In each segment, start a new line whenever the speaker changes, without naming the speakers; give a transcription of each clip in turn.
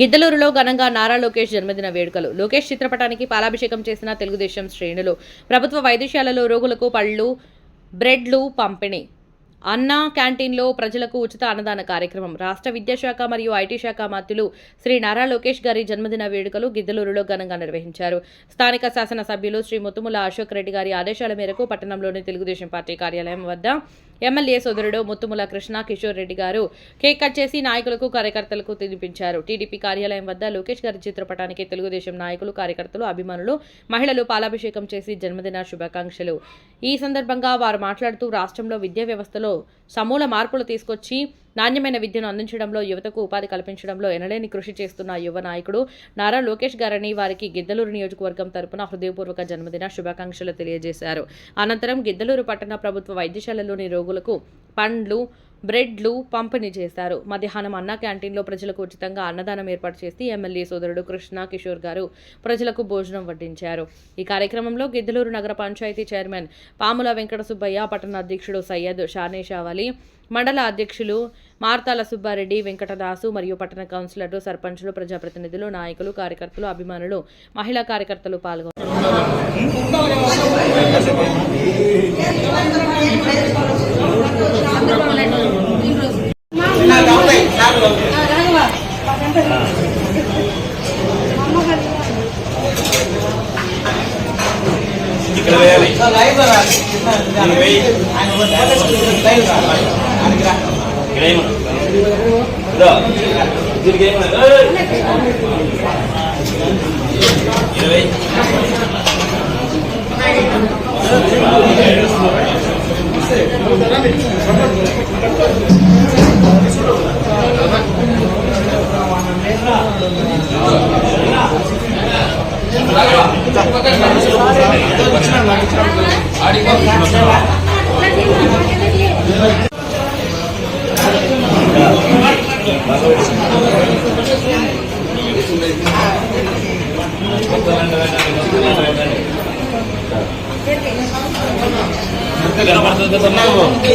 గిద్దలూరులో ఘనంగా నారా లోకేష్ జన్మదిన వేడుకలు. లోకేష్ చిత్రపటానికి పాలాభిషేకం చేసిన తెలుగుదేశం శ్రేణులు ప్రభుత్వ వైద్యశాలలో రోగులకు పళ్ళు బ్రెడ్లు పంపిణీ. అన్నా క్యాంటీన్లో ప్రజలకు ఉచిత అన్నదాన కార్యక్రమం. రాష్ట్ర విద్యాశాఖ మరియు ఐటీ శాఖ మంత్రులు శ్రీ నారా లోకేష్ గారి జన్మదిన వేడుకలు గిద్దలూరులో ఘనంగా నిర్వహించారు. స్థానిక శాసనసభ్యులు శ్రీ ముత్తుముల అశోక్ రెడ్డి గారి ఆదేశాల మేరకు పట్టణంలోని తెలుగుదేశం పార్టీ కార్యాలయం వద్ద ఎమ్మెల్యే సోదరుడు ముత్తుముల కృష్ణ కిషోర్ రెడ్డి గారు కేక్ కట్ చేసి నాయకులకు కార్యకర్తలకు తినిపించారు. టీడీపీ కార్యాలయం వద్ద లోకేష్ గారి చిత్రపటానికి తెలుగుదేశం నాయకులు కార్యకర్తలు అభిమానులు మహిళలు పాలాభిషేకం చేసి జన్మదిన శుభాకాంక్షలు. ఈ సందర్భంగా వారు మాట్లాడుతూ రాష్ట్రంలో విద్యా వ్యవస్థలో సమూల మార్పులు తీసుకొచ్చి నాణ్యమైన విద్యను అందించడంలో యువతకు ఉపాధి కల్పించడంలో ఎనలేని కృషి చేస్తున్న యువ నాయకుడు నారా లోకేష్ గారని వారికి గిద్దలూరు నియోజకవర్గం తరపున హృదయపూర్వక జన్మదిన శుభాకాంక్షలు తెలియజేశారు. అనంతరం గిద్దలూరు పట్టణ ప్రభుత్వ వైద్యశాలలోని రోగులకు పండ్లు బ్రెడ్లు పంపిణీ చేశారు మధ్యాహ్నం అన్న క్యాంటీన్లో ప్రజలకు ఉచితంగా అన్నదానం ఏర్పాటు చేసి ఎమ్మెల్యే సోదరుడు కృష్ణ కిషోర్ గారు ప్రజలకు భోజనం వడ్డించారు. ఈ కార్యక్రమంలో గిద్దలూరు నగర పంచాయతీ చైర్మన్ పాముల వెంకట సుబ్బయ్య పట్టణ అధ్యక్షుడు సయ్యద్ షానేషావలి మండల అధ్యక్షులు మార్తాల సుబ్బారెడ్డి వెంకటదాసు మరియు పట్టణ కౌన్సిలర్లు సర్పంచులు ప్రజాప్రతినిధులు నాయకులు కార్యకర్తలు అభిమానులు మహిళా కార్యకర్తలు పాల్గొన్నారు
ఇక్కడ వేయాలి ఇక్కడ వేయి. ఇక్కడ వేయమను. ఇదో. దీనికి వేయమను. ఏయ్. ఇక్కడ వేయి. కనబడుతుంది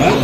Hả?